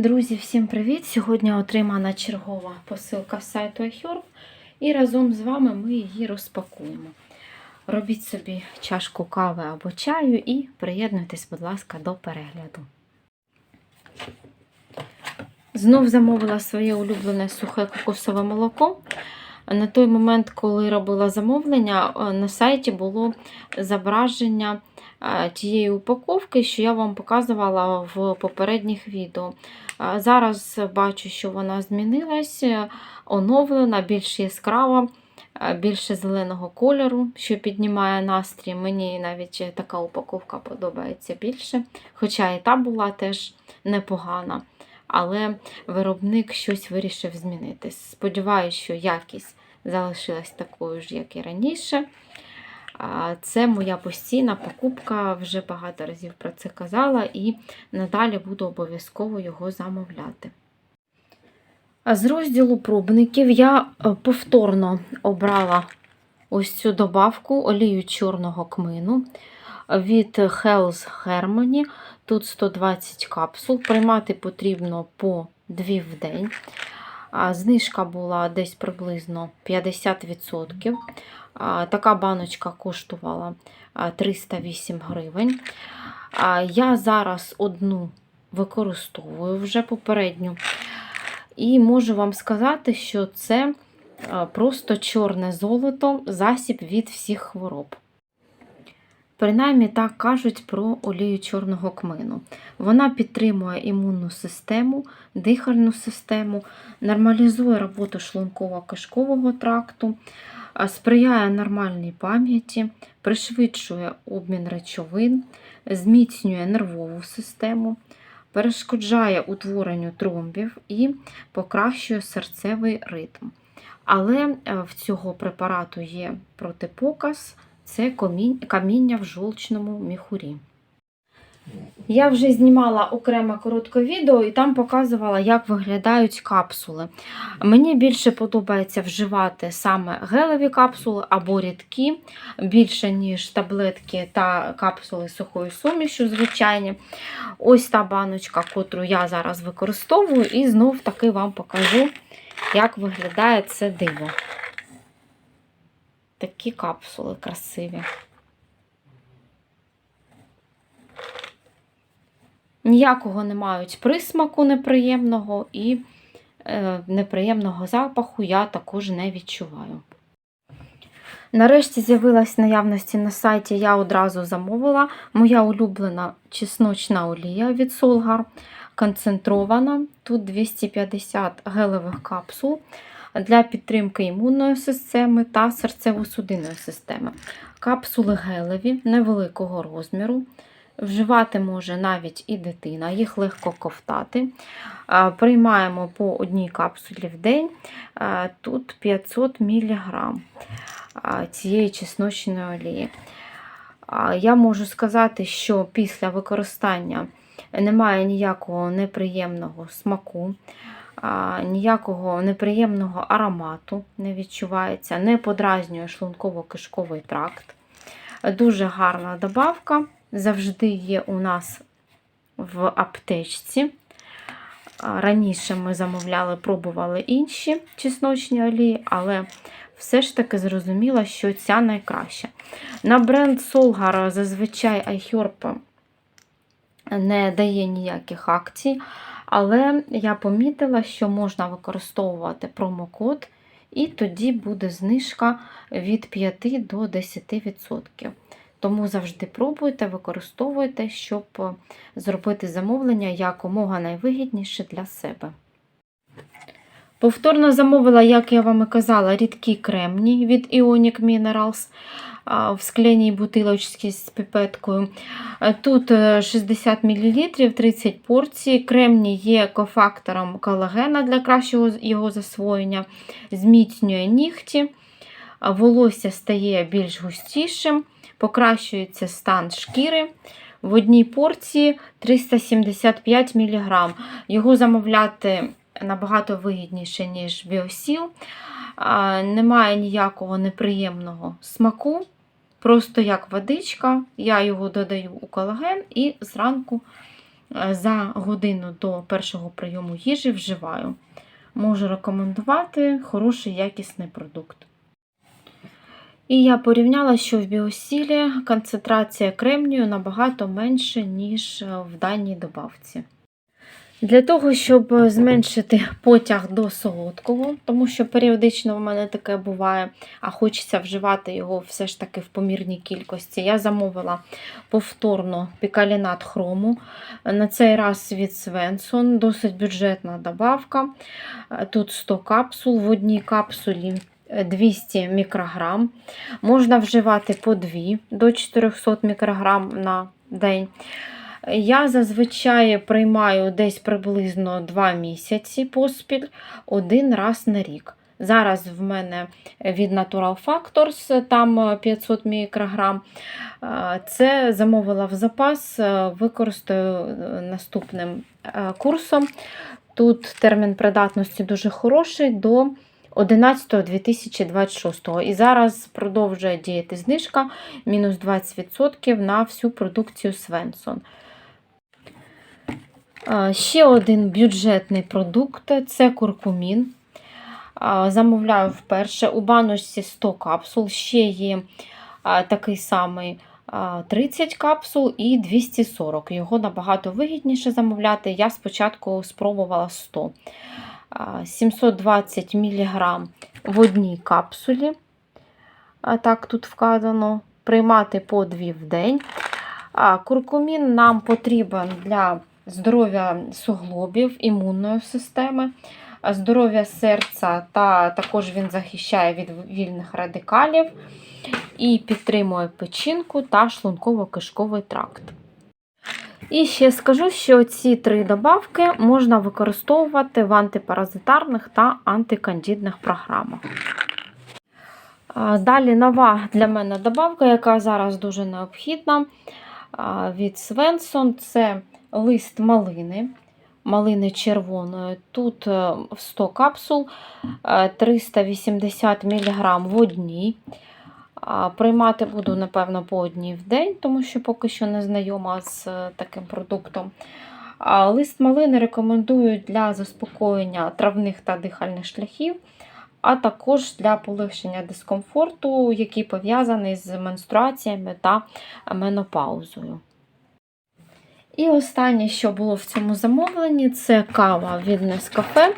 Друзі, всім привіт! Сьогодні отримана чергова посилка з сайту iHerb і разом з вами ми її розпакуємо. Робіть собі чашку кави або чаю і приєднуйтесь, будь ласка, до перегляду. Знов замовила своє улюблене сухе кокосове молоко. На той момент, коли робила замовлення, е, на сайті було зображення тієї упаковки, що я вам показувала в попередніх відео. Е, Зараз бачу, що вона змінилась, е, оновлена, більш яскрава, е, більше зеленого кольору, що піднімає настрій. Мені навіть така упаковка подобається більше. Хоча і та була теж непогана. Але виробник щось вирішив змінити. Сподіваюся, що якість залишилась такою ж, як і раніше. Це моя постійна покупка, вже багато разів про це казала, і надалі буду обов'язково його замовляти. З розділу пробників я е, повторно обрала ось цю добавку олію чорного кмину від Health Harmony. Тут 120 капсул. Приймати потрібно по 2 в день. Знижка була десь приблизно 50%. Така баночка коштувала 308 гривень. Я зараз одну використовую вже попередню. І можу вам сказати, що це просто чорне золото, засіб від всіх хвороб. Принаймні так кажуть про олію чорного кмину. Вона підтримує імунну систему, дихальну систему, нормалізує роботу шлунково-кишкового тракту, сприяє нормальній пам'яті, пришвидшує обмін речовин, зміцнює нервову систему, перешкоджає утворенню тромбів і покращує серцевий ритм. Але е, в цього препарату є протипоказ це каміння в жовчному міхурі. Я вже знімала окреме коротке відео і там показувала, як виглядають капсули. Мені більше подобається вживати саме гелеві капсули або рідкі, більше, ніж таблетки та капсули з сухою сумішю, звичайні. Ось та баночка, котру я зараз використовую, і знов таки вам покажу, як виглядає це диво. Такі капсули красиві. Ніякого не мають присмаку неприємного і е, неприємного запаху я також не відчуваю. Нарешті з'явилась наявності на сайті, я одразу замовила. Моя улюблена чесночна олія від Solgar, концентрована. Тут 250 гелевих капсул для підтримки імунної системи та серцево-судинної системи. Капсули гелеві невеликого розміру. Вживати може навіть і дитина, їх легко ковтати. Приймаємо по одній капсулі в день. Тут 500 мг цієї чесночної олії. Я можу сказати, що після використання немає ніякого неприємного смаку, а, ніякого неприємного аромату не відчувається, не подразнює шлунково-кишковий тракт. Дуже гарна добавка. Завжди є у нас в аптечці. Раніше ми замовляли, пробували інші чесночні олії, але все ж таки зрозуміла, що ця найкраща. На бренд Solgar зазвичай iHerb не дає ніяких акцій, але я помітила, що можна використовувати промокод, і тоді буде знижка від 5 до 10%. Тому завжди пробуйте, використовуйте, щоб зробити замовлення якомога найвигідніше для себе. Повторно замовила, як я вам і казала, рідкі кремні від Ionic Minerals в скляній бутилочці з піпеткою. Тут е, 60 мл, 30 порцій. Кремній є кофактором колагена для кращого його засвоєння, зміцнює нігті, волосся стає більш густішим, покращується стан шкіри. В одній порції 375 мг. Його замовляти набагато вигідніше, ніж біосіл. Немає ніякого неприємного смаку. Просто як водичка, я його додаю у колаген і зранку е, за годину до першого прийому їжі вживаю. Можу рекомендувати хороший якісний продукт. І я порівняла, що в біосілі концентрація кремнію набагато менше, ніж в даній добавці. Для того, щоб зменшити потяг до солодкого, тому що періодично в мене таке буває, а хочеться вживати його все ж таки в помірній кількості, я замовила повторно пікалінат хрому. На цей раз від Свенсон, досить бюджетна добавка. Тут 100 капсул, в одній капсулі 200 мікрограм. Можна вживати по 2 до 400 мікрограм на день. Я зазвичай приймаю десь приблизно 2 місяці поспіль один раз на рік. Зараз в мене від Natural Factors, там 500 мікрограм. Це замовила в запас, використаю наступним курсом. Тут термін придатності дуже хороший до 11.2026. І зараз продовжує діяти знижка мінус 20% на всю продукцію Свенсон. Ще один бюджетний продукт це куркумін. Замовляю вперше. У баночці 100 капсул, ще є такий самий 30 капсул і 240. Його набагато вигідніше замовляти. Я спочатку спробувала 100. 720 мг в одній капсулі. Так, тут вказано, приймати по 2 в день. Куркумін нам потрібен для здоров'я суглобів, імунної системи, здоров'я серця, та також він захищає від вільних радикалів і підтримує печінку та шлунково-кишковий тракт. І ще скажу, що ці три добавки можна використовувати в антипаразитарних та антикандідних програмах. Далі нова для мене добавка, яка зараз дуже необхідна від Свенсон це лист малини, малини червоної. Тут 100 капсул, 380 мг в одній. Приймати буду, напевно, по одній в день, тому що поки що не знайома з таким продуктом. Лист малини рекомендують для заспокоєння травних та дихальних шляхів, а також для полегшення дискомфорту, який пов'язаний з менструаціями та менопаузою. І останнє, що було в цьому замовленні, це кава від Nescafe.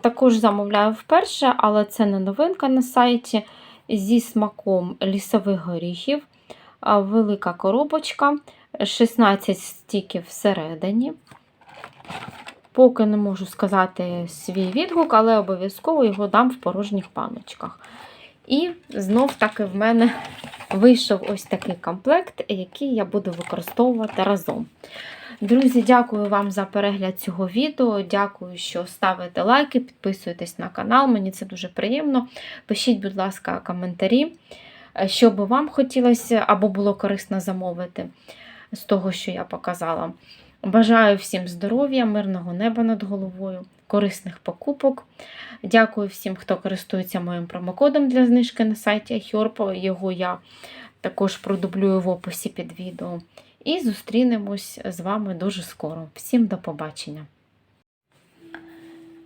Також замовляю вперше, але це не новинка на сайті. Зі смаком лісових горіхів, велика коробочка, 16 стіків всередині. Поки не можу сказати свій відгук, але обов'язково його дам в порожніх паночках. І знов таки в мене вийшов ось такий комплект, який я буду використовувати разом. Друзі, дякую вам за перегляд цього відео. Дякую, що ставите лайки, підписуєтесь на канал, мені це дуже приємно. Пишіть, будь ласка, коментарі, що би вам хотілося або було корисно замовити з того, що я показала. Бажаю всім здоров'я, мирного неба над головою, корисних покупок. Дякую всім, хто користується моїм промокодом для знижки на сайті iHerb. Його я також продублюю в описі під відео. І зустрінемось з вами дуже скоро. Всім до побачення!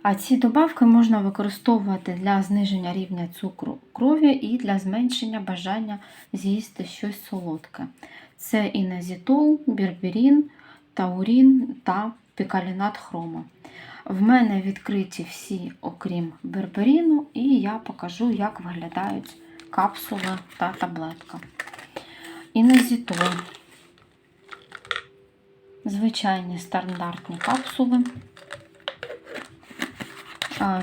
А ці добавки можна використовувати для зниження рівня цукру крові і для зменшення бажання з'їсти щось солодке. Це іназітол, бірбірін, таурін та пікалінат хрома. В мене відкриті всі, окрім берберіну, і я покажу, як виглядають капсули та таблетка. Іназітол. Звичайні стандартні капсули.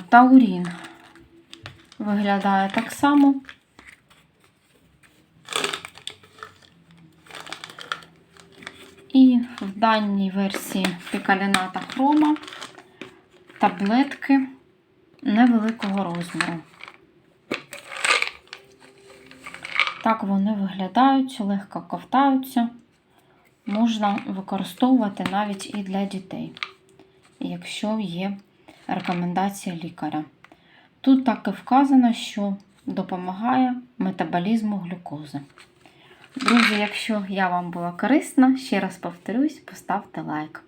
Таурін виглядає так само. І в даній версії пікаліната хрома таблетки невеликого розміру. Так вони виглядають, легко ковтаються, можна використовувати навіть і для дітей, якщо є рекомендація лікаря. Тут так і вказано, що допомагає метаболізму глюкози. Друзі, якщо я вам була корисна, ще раз повторюсь, поставте лайк.